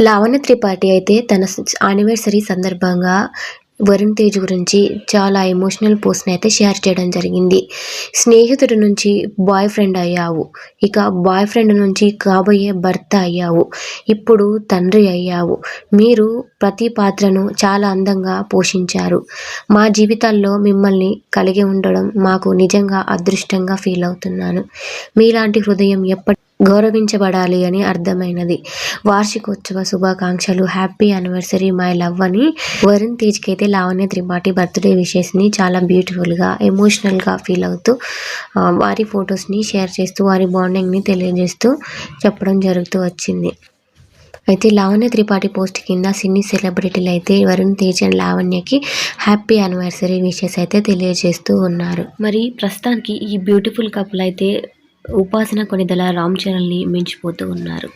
లావణ్య త్రిపాఠి అయితే తన యానివర్సరీ సందర్భంగా వరుణ్ తేజ్ గురించి చాలా ఎమోషనల్ పోస్ట్ని అయితే షేర్ చేయడం జరిగింది. స్నేహితుడి నుంచి బాయ్ ఫ్రెండ్ అయ్యావు. ఇక బాయ్ ఫ్రెండ్ నుంచి కాబోయే భర్త అయ్యావు. ఇప్పుడు తండ్రి అయ్యావు. మీరు ప్రతి పాత్రను చాలా అందంగా పోషించారు. మా జీవితాల్లో మిమ్మల్ని కలిగి ఉండడం మాకు నిజంగా అదృష్టంగా ఫీల్ అవుతున్నాను. మీలాంటి హృదయం ఎప్పటి గౌరవించబడాలి అని అర్థమైనది. వార్షికోత్సవ శుభాకాంక్షలు. హ్యాపీ యానివర్సరీ మై లవ్ అని వరుణ్ తేజ్కి అయితే లావణ్య త్రిపాఠి బర్త్డే విషెస్ని చాలా బ్యూటిఫుల్గా ఎమోషనల్గా ఫీల్ అవుతూ వారి ఫొటోస్ని షేర్ చేస్తూ వారి బాండింగ్ని తెలియజేస్తూ చెప్పడం జరుగుతూ వచ్చింది. అయితే లావణ్య త్రిపాఠి పోస్ట్ కింద సినీ సెలబ్రిటీలు అయితే వరుణ్ తేజ్ అండ్ లావణ్యకి హ్యాపీ యానివర్సరీ విషెస్ అయితే తెలియజేస్తూ ఉన్నారు. మరి ప్రస్తుతానికి ఈ బ్యూటిఫుల్ కపుల్ అయితే ఉపాసన కొనిదల రామ్ చరణ్ని మించిపోతూ ఉన్నారు.